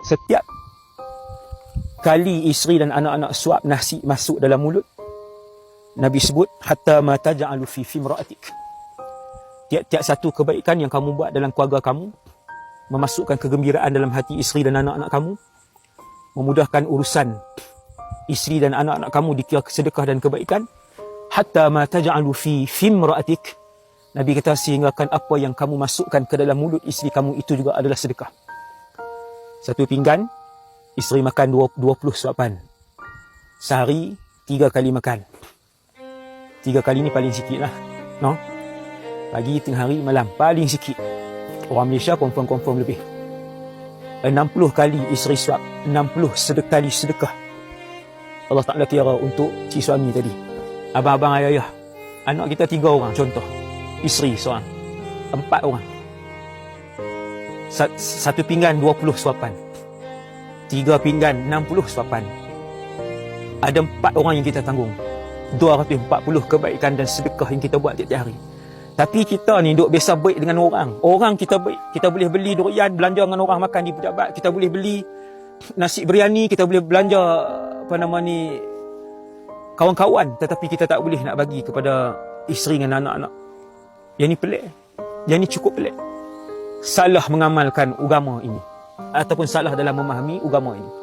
Setiap kali isteri dan anak-anak suap nasi masuk dalam mulut, Nabi sebut hatta ma taj'alu fi fimra'atik. Tiap-tiap satu kebaikan yang kamu buat dalam keluarga kamu memasukkan kegembiraan dalam hati isteri dan anak-anak kamu, memudahkan urusan isteri dan anak-anak kamu dikira sedekah dan kebaikan, hatta ma taj'alu fi fimra'atik. Nabi kata sehinggakan apa yang kamu masukkan ke dalam mulut isteri kamu itu juga adalah sedekah. Satu pinggan, isteri makan 20 suapan. Sehari, tiga kali makan. Tiga kali ni paling sikit lah. No? Pagi, tengah hari, malam. Paling sikit. Orang Malaysia confirm-confirm lebih. 60 kali isteri suap. 60 sedek kali sedekah. Allah Ta'ala kira untuk si suami tadi. Abang-abang ayah-ayah. Anak kita tiga orang contoh. Isteri seorang. Empat orang. Sa- Satu pinggan 20 suapan. Tiga pinggan 60 suapan. Ada empat orang yang kita tanggung. 240 kebaikan dan sedekah yang kita buat tiap-tiap hari. Tapi kita ni duk biasa baik dengan orang. Orang kita baik. Kita boleh beli durian, belanja dengan orang makan di pejabat. Kita boleh beli nasi biryani, kita boleh belanja apa nama ni kawan-kawan tetapi kita tak boleh nak bagi kepada isteri dan anak-anak. Yang ni pelik. Yang ni cukup pelik. Salah mengamalkan agama ini ataupun salah dalam memahami agama ini.